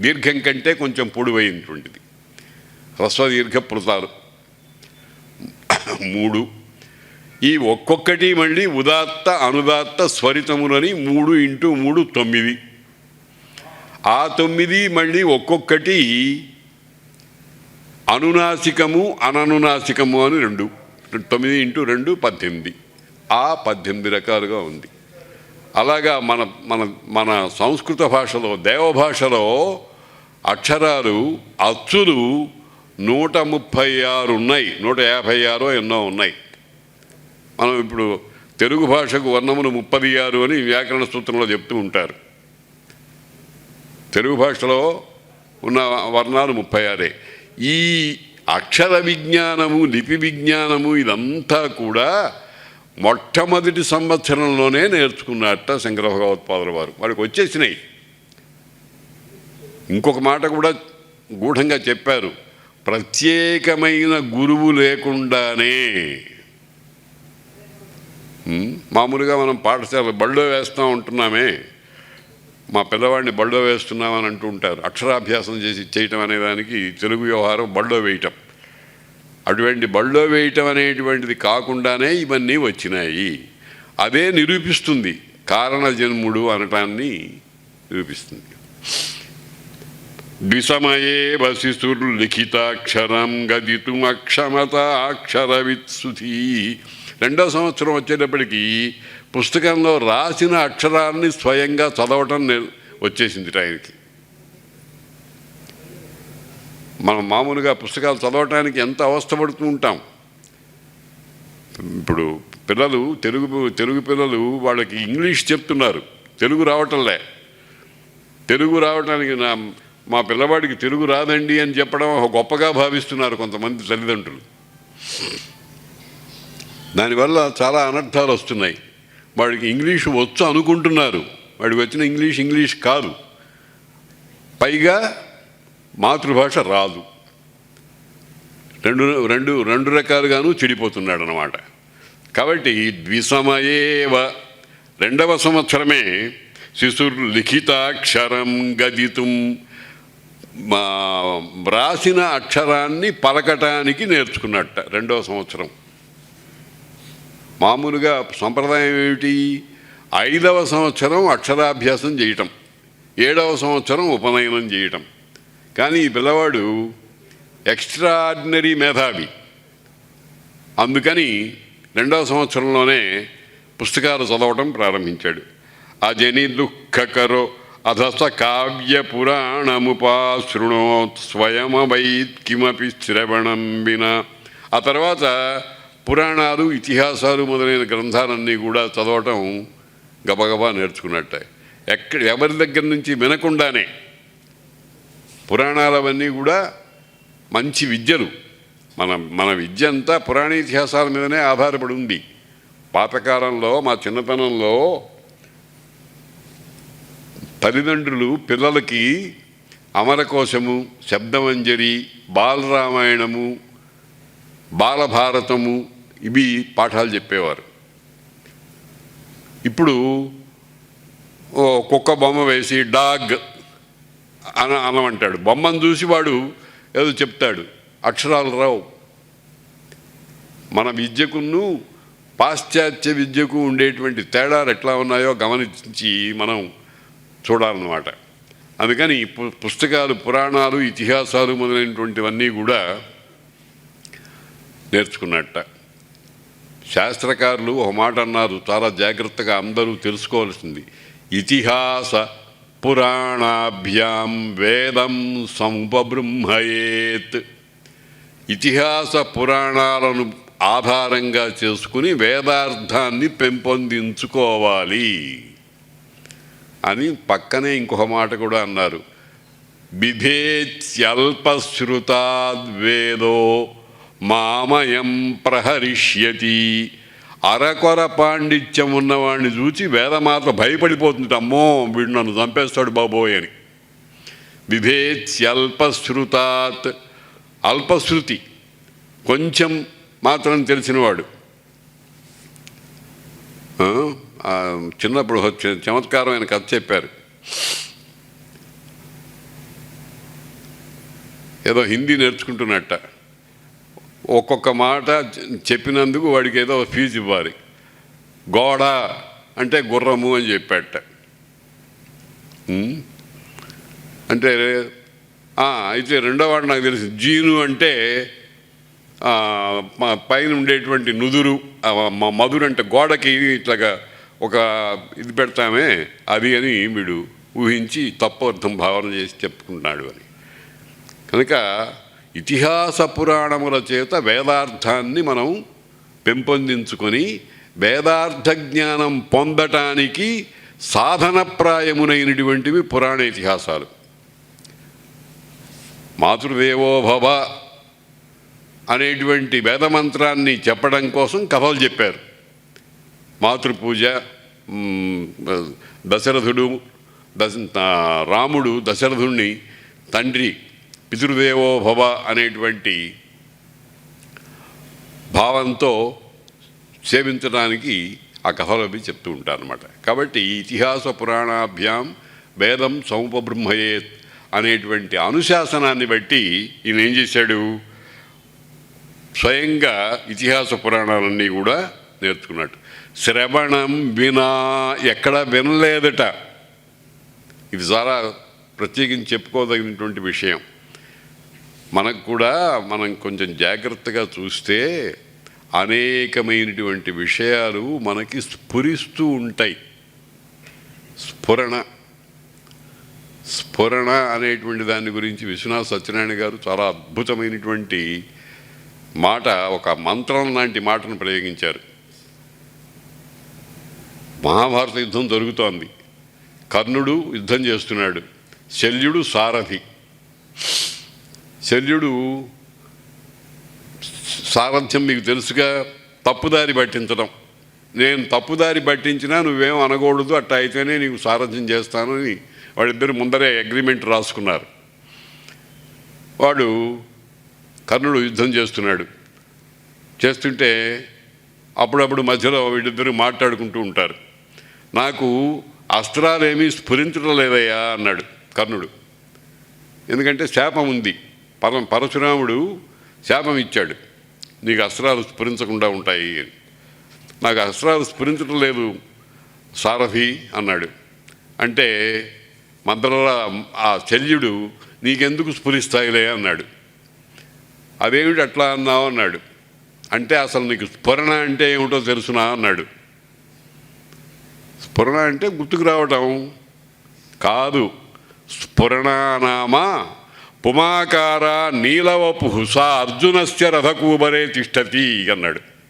దీర్ఘం కంటే కొంచెం పొడివైనటువంటిది. హ్రస్వదీర్ఘ పృతాలు మూడు ఈ ఒక్కొక్కటి మళ్ళీ ఉదాత్త అనుదాత్త స్వరితములని మూడు ఇంటూ మూడు తొమ్మిది. ఆ తొమ్మిది మళ్ళీ ఒక్కొక్కటి అనునాసికము అననునాసికము అని రెండు. తొమ్మిది ఇంటూ రెండు పద్దెనిమిది. ఆ పద్దెనిమిది రకాలుగా ఉంది. అలాగా మన మన మన సంస్కృత భాషలో దేవభాషలో అక్షరాలు అచ్చులు నూట ముప్పై ఆరు ఉన్నాయి. నూట యాభై ఆరు ఎన్నో ఉన్నాయి. మనం ఇప్పుడు తెలుగు భాషకు వర్ణములు ముప్పది ఆరు అని వ్యాకరణ సూత్రంలో చెప్తూ ఉంటారు. తెలుగు భాషలో ఉన్న వర్ణాలు ముప్పై ఆరే ఈ అక్షర విజ్ఞానము లిపి విజ్ఞానము ఇదంతా కూడా మొట్టమొదటి సంవత్సరంలోనే నేర్చుకున్నట్ట శంకర భగవత్పాదుల వారు. వాడికి వచ్చేసినాయి. ఇంకొక మాట కూడా గూఢంగా చెప్పారు. ప్రత్యేకమైన గురువు లేకుండానే. మామూలుగా మనం పాఠశాల బళ్ళో వేస్తూ ఉంటున్నామే. మా పిల్లవాడిని బళ్ళో వేస్తున్నామని అంటూ ఉంటారు. అక్షరాభ్యాసం చేసి చేయటం అనేదానికి తెలుగు వ్యవహారం బళ్ళో వేయటం. అటువంటి బళ్ళో వేయటం అనేటువంటిది కాకుండానే ఇవన్నీ వచ్చినాయి. అదే నిరూపిస్తుంది. కారణ జన్ముడు అనటాన్ని నిరూపిస్తుంది. ద్విసమయే వశిసురు లిఖితాక్షరం గదితు అక్షమత అక్షరవిత్సుధీ రెండో సంవత్సరం వచ్చేటప్పటికి పుస్తకంలో రాసిన అక్షరాన్ని స్వయంగా చదవటం వచ్చేసింది ఆయనకి. మనం మామూలుగా పుస్తకాలు చదవటానికి ఎంత అవస్థపడుతూ ఉంటాం. ఇప్పుడు పిల్లలు తెలుగు తెలుగు పిల్లలు వాళ్ళకి ఇంగ్లీష్ చెప్తున్నారు. తెలుగు రావటంలే తెలుగు రావటానికి నా మా పిల్లవాడికి తెలుగు రాదండి అని చెప్పడం ఒక గొప్పగా భావిస్తున్నారు కొంతమంది తల్లిదండ్రులు. దానివల్ల చాలా అనర్థాలు వస్తున్నాయి. వాడికి ఇంగ్లీష్ వచ్చు అనుకుంటున్నారు. వాడికి వచ్చిన ఇంగ్లీష్ ఇంగ్లీష్ కాదు. పైగా మాతృభాష రాదు. రెండు రెండు రెండు రకాలుగాను చెడిపోతున్నాడు అనమాట కాబట్టి ద్విసమయేవ రెండవ సంవత్సరమే శిశుర్ లిఖితాక్షరం గదితుం మా వ్రాసిన అక్షరాన్ని పలకటానికి నేర్చుకున్నట్ట రెండవ సంవత్సరం. మామూలుగా సంప్రదాయం ఏమిటి? ఐదవ సంవత్సరం అక్షరాభ్యాసం చేయటం ఏడవ సంవత్సరం ఉపనయనం చేయటం కానీ ఈ పిల్లవాడు ఎక్స్ట్రాడినరీ మేధావి. అందుకని రెండవ సంవత్సరంలోనే పుస్తకాలు చదవటం ప్రారంభించాడు. అజని దుఃఖకరో అధస కావ్య కావ్యపురాణముపాశృణోత్ స్వయమవైత్ కిమపి శ్రవణం విన. ఆ తర్వాత పురాణాలు ఇతిహాసాలు మొదలైన గ్రంథాలన్నీ కూడా చదవటం గబగబా నేర్చుకున్నట్టే. ఎక్కడ ఎవరి దగ్గర నుంచి వినకుండానే పురాణాలవన్నీ కూడా మంచి విద్యలు. మన మన విద్య అంతా పురాణ ఇతిహాసాల మీదనే ఆధారపడి ఉంది. పాతకాలంలో మా చిన్నతనంలో తల్లిదండ్రులు పిల్లలకి అమరకోశము శబ్దమంజరి బాలరామాయణము బాలభారతము ఇవి పాఠాలు చెప్పేవారు. ఇప్పుడు ఓ కుక్క బొమ్మ వేసి డాగ్ అన అనమంటాడు. బొమ్మను చూసి వాడు ఏదో చెప్తాడు. అక్షరాలు రావు. మన విద్యకును పాశ్చాత్య విద్యకు ఉండేటువంటి తేడాలు ఎట్లా ఉన్నాయో గమనించి మనం చూడాలన్నమాట. అందుకని పు- పుస్తకాలు పురాణాలు ఇతిహాసాలు మొదలైనటువంటివన్నీ కూడా నేర్చుకున్నట్ట. శాస్త్రకారులు ఒక మాట అన్నారు చాలా జాగ్రత్తగా అందరూ తెలుసుకోవాల్సింది. ఇతిహాస పురాణాభ్యాం వేదం సముపబ్రహ్మయేత్ ఇతిహాస పురాణాలను ఆధారంగా చేసుకుని వేదార్థాన్ని పెంపొందించుకోవాలి. అని పక్కనే ఇంకొక మాట కూడా అన్నారు. బిభేత్యల్పశ్రుతాద్వేదో మామయం ప్రహరిష్యతి. అరకొర పాండిత్యం ఉన్నవాడిని చూచి వేదమాత భయపడిపోతుంది. అమ్మో వీడు నన్ను చంపేస్తాడు బాబోయ్ అని. బిభేత్యల్పశ్రుతాత్ అల్పశ్రుతి. కొంచెం మాత్రం తెలిసినవాడు ఆ, ఆ, చిన్నప్పుడు ఒక చమత్కారమైన కథ చెప్పారు. ఏదో హిందీ నేర్చుకుంటున్నట్ట. ఒక్కొక్క మాట చెప్పినందుకు వాడికి ఏదో ఫీజు ఇవ్వాలి. గోడ అంటే గుర్రము అని చెప్పాట. అంటే అయితే రెండో వాడు నాకు తెలుసు. జీను అంటే పైన ఉండేటువంటి నుదురు మధురు అంటే గోడకి ఇట్లాగా ఒక ఇది పెడతామే అది అని వీడు ఊహించి తప్పు అర్థం భావన చేసి చెప్పుకుంటున్నాడు అని. కనుక ఇతిహాస పురాణముల చేత వేదార్థాన్ని మనం పెంపొందించుకొని వేదార్థ జ్ఞానం పొందటానికి సాధనప్రాయమునైనటువంటివి పురాణ ఇతిహాసాలు. మాతృదేవోభవ అనేటువంటి వేదమంత్రాన్ని చెప్పడం కోసం కథలు చెప్పారు. మాతృపూజ దశరథుడు దశ రాముడు దశరథుణ్ణి తండ్రి పితృదేవో భవ అనేటువంటి భావంతో సేవించడానికి ఆ కథలు చెప్తూ ఉంటారు అనమాట కాబట్టి ఇతిహాస పురాణాభ్యాం వేదం సముపబ్రహ్మయే అనేటువంటి అనుశాసనాన్ని బట్టి ఈయన ఏం చేశాడు? స్వయంగా ఇతిహాస పురాణాలన్నీ కూడా నేర్చుకున్నాడు. శ్రవణం వినా ఎక్కడ వినలేదట. ఇది చాలా ప్రత్యేకించి చెప్పుకోదగినటువంటి విషయం. మనకు కూడా మనం కొంచెం జాగ్రత్తగా చూస్తే అనేకమైనటువంటి విషయాలు మనకి స్ఫురిస్తూ ఉంటాయి. స్ఫురణ. స్ఫురణ అనేటువంటి దాని గురించి విశ్వనాథ్ సత్యనారాయణ గారు చాలా అద్భుతమైనటువంటి మాట ఒక మంత్రం లాంటి మాటను ప్రయోగించారు. మహాభారత యుద్ధం జరుగుతోంది కర్ణుడు యుద్ధం చేస్తున్నాడు. శల్యుడు సారథి. శల్యుడు సారథ్యం మీకు తెలుసుగా తప్పుదారి పట్టించడం. నేను తప్పుదారి పట్టించినా నువ్వేం అనకూడదు అట్ట అయితేనే నీకు సారథ్యం చేస్తానని వాళ్ళిద్దరు ముందరే అగ్రిమెంట్ రాసుకున్నారు. వాడు కర్ణుడు యుద్ధం చేస్తున్నాడు. చేస్తుంటే అప్పుడప్పుడు మధ్యలో వీళ్ళిద్దరూ మాట్లాడుకుంటూ ఉంటారు. నాకు అస్త్రాలేమీ స్ఫురించడం లేదయ్యా అన్నాడు కర్ణుడు. ఎందుకంటే శాపం ఉంది. పరం పరశురాముడు శాపం ఇచ్చాడు. నీకు అస్త్రాలు స్ఫురించకుండా ఉంటాయి అని. నాకు అస్త్రాలు స్ఫురించడం లేదు సారథి అన్నాడు. అంటే మంత్రాల ఆ శల్యుడు నీకెందుకు స్ఫురిస్తాయిలే అన్నాడు. అదేమిటి అట్లా అన్నావు అన్నాడు. అంటే అసలు నీకు స్ఫురణ అంటే ఏమిటో తెలుసునా అన్నాడు. స్ఫురణ అంటే గుర్తుకు రావటం కాదు. స్ఫురణానామ పుమాకార నీలవపు హుస అర్జునస్య రథకూబరే తిష్టతి అన్నాడు.